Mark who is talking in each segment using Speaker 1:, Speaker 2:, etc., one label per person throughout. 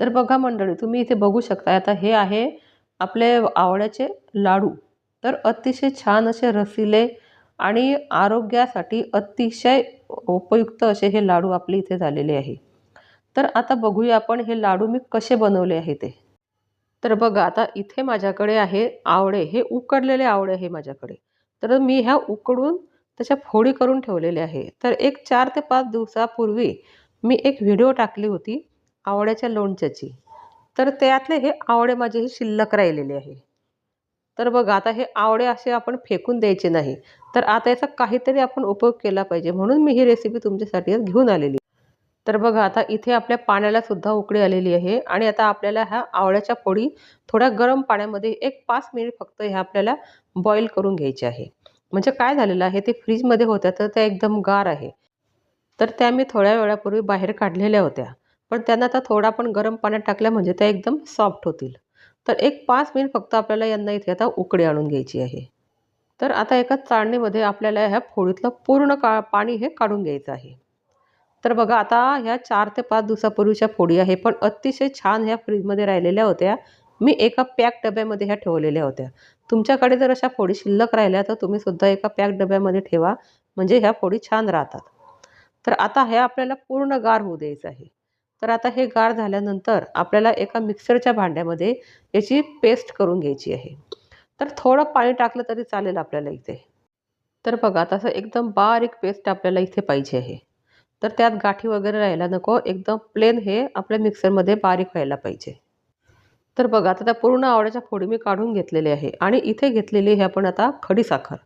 Speaker 1: तर बघा मंडळी तुम्ही इथे बघू शकता आता हे आहे आपले आवळ्याचे लाडू. तर अतिशय छान असे रसिले आणि आरोग्यासाठी अतिशय उपयुक्त असे हे लाडू आपले इथे झालेले आहे. तर आता बघूया आपण हे लाडू मी कसे बनवले आहे ते. तर बघा आता इथे माझ्याकडे आहे आवळे हे उकडलेले आवळे आहे माझ्याकडे. तर मी ह्या उकडून त्याच्या फोडी करून ठेवलेल्या आहे. तर एक चार ते पाच दिवसापूर्वी मी एक व्हिडिओ टाकली होती आवळ्याच्या लोणच्याची. तर त्यातले हे आवळे माझे हे शिल्लक राहिलेले आहे. तर बघा आता हे आवळे असे आपण फेकून द्यायचे नाही. तर आता याचा काहीतरी आपण उपयोग केला पाहिजे म्हणून मी ही रेसिपी तुमच्यासाठी घेऊन आलेली. तर बघा आता इथे आपल्या पाण्याला सुद्धा उकळी आलेली आहे आणि आता आपल्याला ह्या आवळ्याच्या पोळी थोड्या गरम पाण्यामध्ये एक पाच मिनिट फक्त ह्या आपल्याला बॉईल करून घ्यायचे आहे. म्हणजे काय झालेलं आहे ते फ्रीजमध्ये होत्या तर त्या एकदम गार आहे. तर त्या मी थोड्या वेळापूर्वी बाहेर काढलेल्या होत्या. पण त्यांना आता थोडा पण गरम पाण्यात टाकल्या म्हणजे त्या एकदम सॉफ्ट होतील. तर एक पाच मिनिट फक्त आपल्याला यांना इथे आता उकडी आणून घ्यायची आहे. तर आता एका चाळणीमध्ये आपल्याला ह्या फोडीतलं पूर्ण का पाणी हे काढून घ्यायचं आहे. तर बघा आता ह्या चार ते पाच दिवसापूर्वीच्या फोडी आहे पण अतिशय छान ह्या फ्रीजमध्ये राहिलेल्या होत्या. मी एका पॅक डब्यामध्ये ह्या ठेवलेल्या होत्या. तुमच्याकडे जर अशा फोडी शिल्लक राहिल्या तर तुम्ही सुद्धा एका पॅक डब्यामध्ये ठेवा म्हणजे ह्या फोडी छान राहतात. तर आता हे आपल्याला पूर्ण गार होऊ द्यायचं आहे. तर आता हे गार झाल्यानंतर आपल्याला एका मिक्सरच्या भांड्यामध्ये याची पेस्ट करून घ्यायची आहे. तर थोडं पाणी टाकलं तरी चालेल आपल्याला इथे. तर बघा तसं एकदम बारीक पेस्ट आपल्याला इथे पाहिजे आहे. तर त्यात गाठी वगैरे राहायला नको एकदम प्लेन हे आपल्या मिक्सरमध्ये बारीक व्हायला पाहिजे. तर बघा आता त्या पूर्ण आवड्याच्या फोडी मी काढून घेतलेली आहे आणि इथे घेतलेली आहे आपण आता खडी साखर.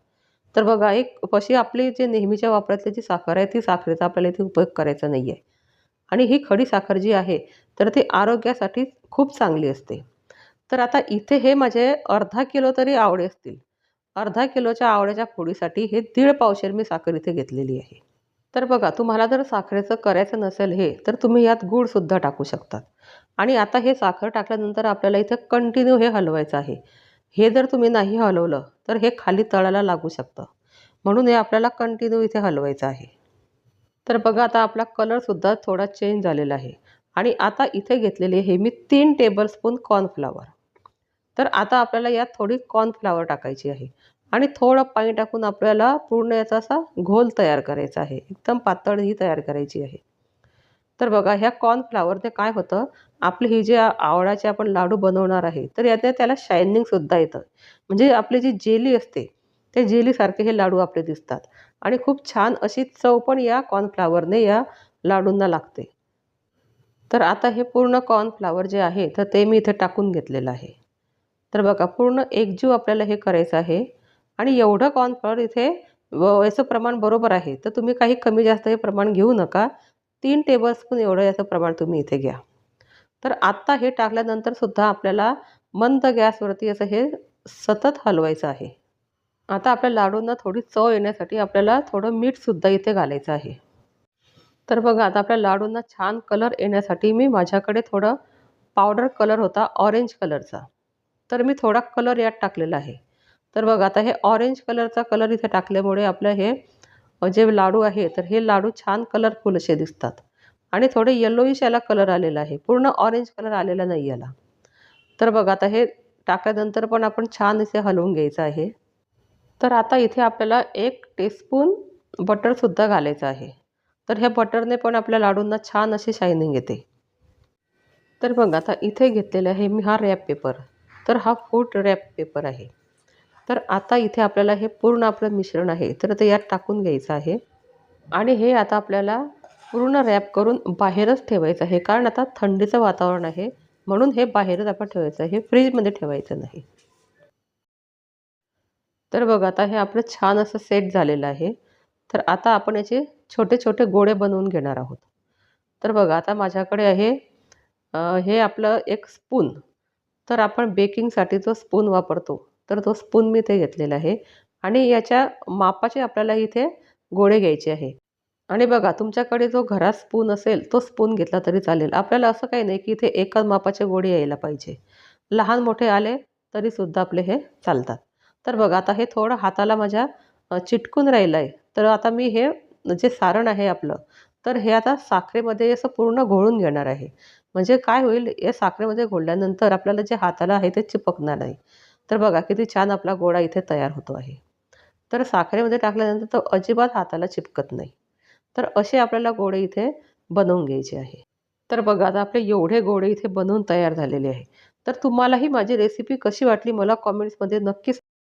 Speaker 1: तर बघा एक अशी आपली जी नेहमीच्या वापरातली जी साखर आहे ती साखरेचा आपल्याला इथे उपयोग करायचा नाही आहे आणि ही खडी साखर जी आहे तर ती आरोग्यासाठी खूप चांगली असते. तर आता इथे हे माझे अर्धा किलो तरी आवडे असतील. अर्धा किलोच्या आवड्याच्या फोडीसाठी हे दीड पावशेर मी साखर इथे घेतलेली आहे. तर बघा तुम्हाला जर साखरेचं करायचं नसेल हे तर तुम्ही यात गूळसुद्धा टाकू शकतात. आणि आता हे साखर टाकल्यानंतर आपल्याला इथे कंटिन्यू हे हलवायचं आहे. हे जर तुम्ही नाही हलवलं तर हे खाली तळाला लागू शकतं. म्हणून हे आपल्याला कंटिन्यू इथे हलवायचं आहे. तर बघा आता आपला कलरसुद्धा थोडा चेंज झालेला आहे. आणि आता इथे घेतलेले हे मी तीन टेबलस्पून कॉर्नफ्लावर तर आता आपल्याला यात थोडी कॉर्नफ्लावर टाकायची आहे. आणि थोडं पाणी टाकून आपल्याला पूर्ण याचा असा घोल तयार करायचा आहे. एकदम पातळ ही तयार करायची आहे. तर बघा ह्या कॉर्नफ्लावरने काय होतं? आपली ही जे आवळाचे आपण लाडू बनवणार आहे तर याने त्याला शायनिंगसुद्धा येतं. म्हणजे आपली जी जेली असते ते जेलीसारखे हे लाडू आपले दिसतात. आणि खूप छान अशी चव पण या कॉर्नफ्लावरने या लाडूंना लागते. तर आता हे पूर्ण कॉर्नफ्लावर जे आहे तर ते मी इथे टाकून घेतलेलं आहे. तर बघा पूर्ण एकजीव आपल्याला हे करायचं आहे. आणि एवढं कॉर्नफ्लॉवर इथे व याचं प्रमाण बरोबर आहे. तर तुम्ही काही कमी जास्त हे प्रमाण घेऊ नका. तीन टेबलस्पून एवढं याचं प्रमाण तुम्ही इथे घ्या. तर आत्ता हे टाकल्यानंतर सुद्धा आपल्याला मंद गॅसवरती असं हे सतत हलवायचं आहे. आता आपल्या लाडूंना थोडी चव येण्यासाठी आपल्याला थोडं मीठसुद्धा इथे घालायचं आहे. तर बघा आता आपल्या लाडूंना छान कलर येण्यासाठी मी माझ्याकडे थोडं पावडर कलर होता ऑरेंज कलरचा तर मी थोडा कलर यात टाकलेला आहे. तर बघा आता हे ऑरेंज कलरचा कलर इथे टाकल्यामुळे आपलं हे जे लाडू आहे तर हे लाडू छान कलरफुल असे दिसतात. आणि थोडे येलोईश याला कलर आलेला आहे. पूर्ण ऑरेंज कलर आलेला नाही याला. तर बघा आता हे टाकल्यानंतर पण आपण छान असे हलवून घ्यायचं आहे. तर आता इथे आपल्याला एक टीस्पून बटरसुद्धा घालायचं आहे. तर ह्या बटरने पण आपल्या लाडूंना छान अशी शायनिंग येते. तर बघा आता इथे घेतलेला आहे मी हा रॅप पेपर तर हा फूड रॅप पेपर आहे. तर आता इथे आपल्याला हे पूर्ण आपलं मिश्रण आहे. तर ते यात टाकून घ्यायचं आहे. आणि हे आता आपल्याला पूर्ण रॅप करून बाहेरच ठेवायचं आहे. कारण आता थंडीचं वातावरण आहे. म्हणून हे बाहेरच आपण ठेवायचं आहे. फ्रीजमध्ये ठेवायचं नाही. तर बघा आता हे आपलं छान असं सेट झालेलं आहे. तर आता आपण याचे छोटे छोटे गोळे बनवून घेणार आहोत. तर बघा आता माझ्याकडे आहे हे आपलं एक स्पून तर आपण बेकिंगसाठी जो स्पून वापरतो. तर तो स्पून मी ते घेतलेला आहे. आणि याच्या मापाचे आपल्याला इथे गोळे घ्यायचे आहे. आणि बघा तुमच्याकडे जो घरात स्पून असेल तो स्पून घेतला तरी चालेल. आपल्याला असं काही नाही की इथे एकाच मापाचे गोळे यायला पाहिजे. लहान मोठे आले तरीसुद्धा आपले हे चालतात. तर बघा आता हे थोडं हाताला माझ्या चिटकून राहिलं आहे तर आता मी हे जे सारण आहे आपलं तर हे आता साखरेमध्ये असं पूर्ण घोळून घेणार आहे. म्हणजे काय होईल या साखरेमध्ये घोळल्यानंतर आपल्याला जे हाताला आहे ते चिपकणार नाही. तर बघा किती छान आपला गोळा इथे तयार होतो आहे. तर साखरेमध्ये टाकल्यानंतर तो अजिबात हाताला चिपकत नाही. तर असे आपल्याला गोळे इथे बनवून घ्यायचे आहे. तर बघा आता आपले एवढे गोळे इथे बनवून तयार झालेले आहे. तर तुम्हालाही माझी रेसिपी कशी वाटली मला कॉमेंट्समध्ये नक्कीच